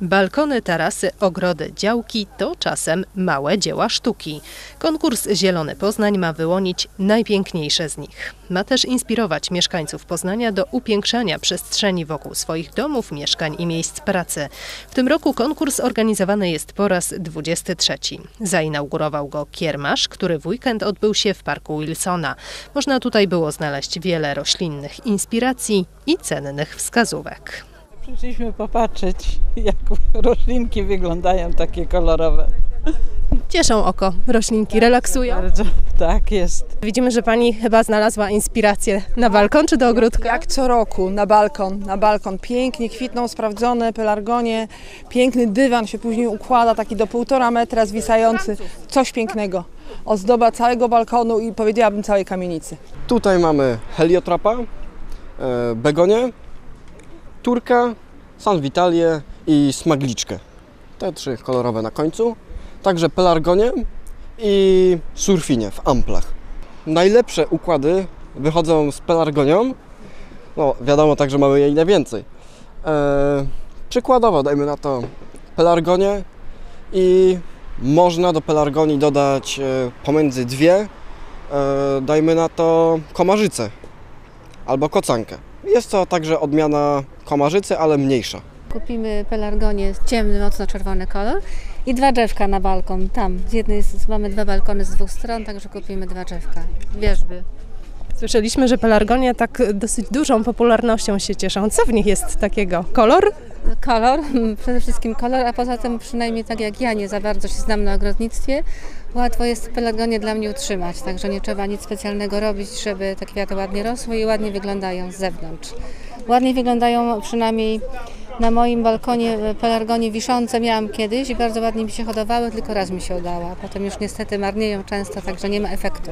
Balkony, tarasy, ogrody, działki to czasem małe dzieła sztuki. Konkurs Zielony Poznań ma wyłonić najpiękniejsze z nich. Ma też inspirować mieszkańców Poznania do upiększania przestrzeni wokół swoich domów, mieszkań i miejsc pracy. W tym roku konkurs organizowany jest po raz 23. Zainaugurował go Kiermasz, który w weekend odbył się w Parku Wilsona. Można tutaj było znaleźć wiele roślinnych inspiracji i cennych wskazówek. Przyszliśmy popatrzeć, jak roślinki wyglądają takie kolorowe. Cieszą oko, roślinki relaksują. Bardzo tak jest. Widzimy, że pani chyba znalazła inspirację na balkon czy do ogródka. Jak co roku na balkon, na balkon. Pięknie kwitną, sprawdzone pelargonie. Piękny dywan się później układa, taki do półtora metra zwisający. Coś pięknego. Ozdoba całego balkonu i powiedziałabym całej kamienicy. Tutaj mamy heliotrapa, e, begonię, turkę, sanwitalię i smagliczkę. Te trzy kolorowe na końcu. Także pelargonię i surfinie w amplach. Najlepsze układy wychodzą z pelargonią. No wiadomo także mamy jej najwięcej. E, przykładowo dajmy na to pelargonię i można do pelargonii dodać e, pomiędzy dwie e, dajmy na to komarzycę albo kocankę. Jest to także odmiana komarzycy, ale mniejsza. Kupimy pelargonię, ciemny, mocno czerwony kolor i dwa drzewka na balkon. Tam, z jednej mamy dwa balkony z dwóch stron, także kupimy dwa drzewka. Wierzby. Słyszeliśmy, że pelargonie tak dosyć dużą popularnością się cieszą. Co w nich jest takiego? Kolor? Kolor, przede wszystkim kolor, a poza tym przynajmniej tak jak ja nie za bardzo się znam na ogrodnictwie, łatwo jest pelargonię dla mnie utrzymać, także nie trzeba nic specjalnego robić, żeby te kwiaty ładnie rosły i ładnie wyglądają z zewnątrz. Ładnie wyglądają przynajmniej na moim balkonie pelargonie wiszące miałam kiedyś i bardzo ładnie mi się hodowały, tylko raz mi się udała. Potem już niestety marnieją często, także nie ma efektu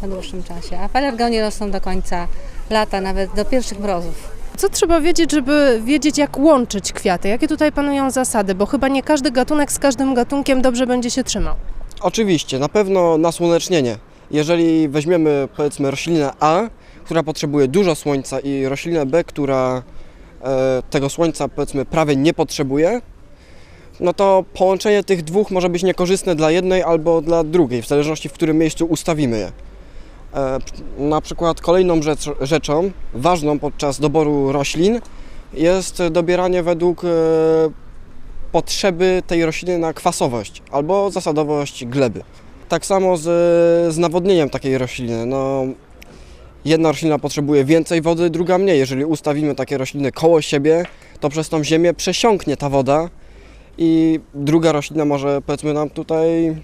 po dłuższym czasie. A pelargonie rosną do końca lata, nawet do pierwszych mrozów. Co trzeba wiedzieć, żeby wiedzieć, jak łączyć kwiaty? Jakie tutaj panują zasady? Bo chyba nie każdy gatunek z każdym gatunkiem dobrze będzie się trzymał. Oczywiście, na pewno nasłonecznienie. Jeżeli weźmiemy powiedzmy roślinę A, która potrzebuje dużo słońca i roślinę B, która e, tego słońca powiedzmy prawie nie potrzebuje, no to połączenie tych dwóch może być niekorzystne dla jednej albo dla drugiej, w zależności w którym miejscu ustawimy je. E, na przykład kolejną rzecz, rzeczą ważną podczas doboru roślin jest dobieranie według e, potrzeby tej rośliny na kwasowość albo zasadowość gleby. Tak samo z, z nawodnieniem takiej rośliny. No, jedna roślina potrzebuje więcej wody, druga mniej. Jeżeli ustawimy takie rośliny koło siebie, to przez tą ziemię przesiąknie ta woda i druga roślina może powiedzmy nam tutaj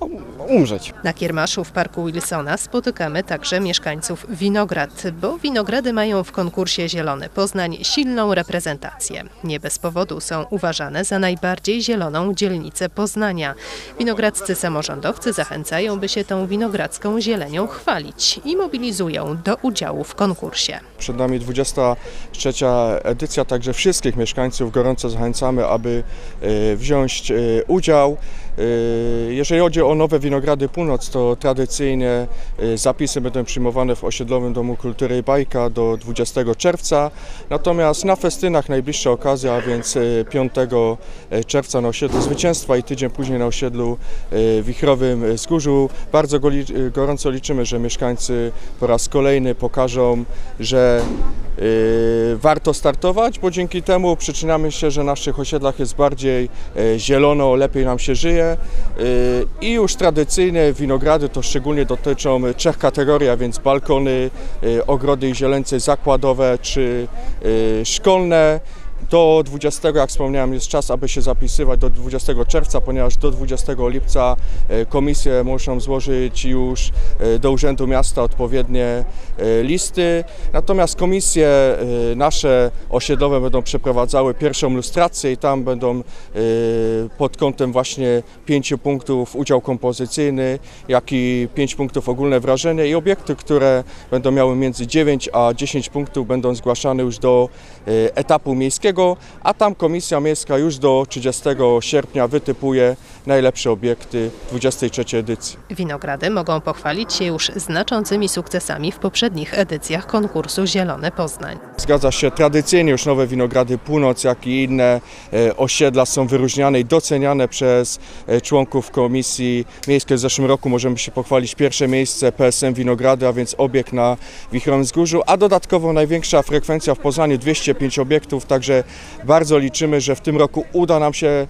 no, umrzeć. Na Kiermaszu w Parku Wilsona spotykamy także mieszkańców Winograd, bo winogrady mają w konkursie Zielony Poznań silną reprezentację. Nie bez powodu są uważane za najbardziej zieloną dzielnicę Poznania. Winogradzcy samorządowcy zachęcają, by się tą winogradzką zielenią chwalić i mobilizują do udziału w konkursie. Przed nami 23 edycja, także wszystkich mieszkańców gorąco zachęcamy, aby e, wziąć e, udział. E, Jeżeli chodzi o nowe winogrady Północ, to tradycyjnie e, zapisy będą przyjmowane w osiedlowym Domu Kultury Bajka do 20 czerwca. Natomiast na festynach najbliższa okazja, a więc e, 5 czerwca na osiedlu Zwycięstwa i tydzień później na osiedlu Wichrowym Wzgórzu. Bardzo gorąco liczymy, że mieszkańcy po raz kolejny pokażą, że warto startować, bo dzięki temu przyczynamy się, że na naszych osiedlach jest bardziej e, zielono, lepiej nam się żyje. E, I już tradycyjne winogrady to szczególnie dotyczą trzech kategorii, a więc balkony, ogrody i zakładowe czy szkolne. Do 20, jak wspomniałem, jest czas, aby się zapisywać do 20 czerwca, ponieważ do 20 lipca e, komisje muszą złożyć już e, do Urzędu Miasta odpowiednie e, listy. Natomiast komisje nasze osiedlowe będą przeprowadzały pierwszą lustrację i tam będą pod kątem właśnie pięciu punktów udział kompozycyjny, jak i pięć punktów ogólne wrażenie i obiekty, które będą miały między 9 a 10 punktów będą zgłaszane już do etapu miejskiego a tam Komisja Miejska już do 30 sierpnia wytypuje najlepsze obiekty 23 edycji. Winogrady mogą pochwalić się już znaczącymi sukcesami w poprzednich edycjach konkursu Zielony Poznań. Zgadza się, tradycyjnie już nowe winogrady Północ, jak i inne e, osiedla są wyróżniane i doceniane przez e, członków Komisji Miejskiej. W zeszłym roku możemy się pochwalić pierwsze miejsce PSM Winogrady, a więc obiekt na Wichrowym Wzgórzu, a dodatkowo największa frekwencja w Poznaniu 205 obiektów, także bardzo liczymy, że w tym roku uda nam się e,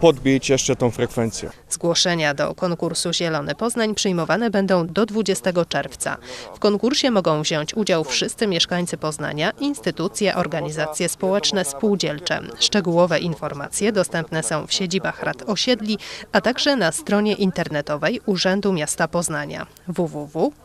podbić jeszcze tą frekwencję. Zgłoszenia do konkursu Zielony Poznań przyjmowane będą do 20 czerwca. W konkursie mogą wziąć udział wszyscy mieszkańcy Poznania, instytucje, organizacje społeczne, spółdzielcze. Szczegółowe informacje dostępne są w siedzibach rad osiedli, a także na stronie internetowej Urzędu Miasta Poznania www.poznan.pl.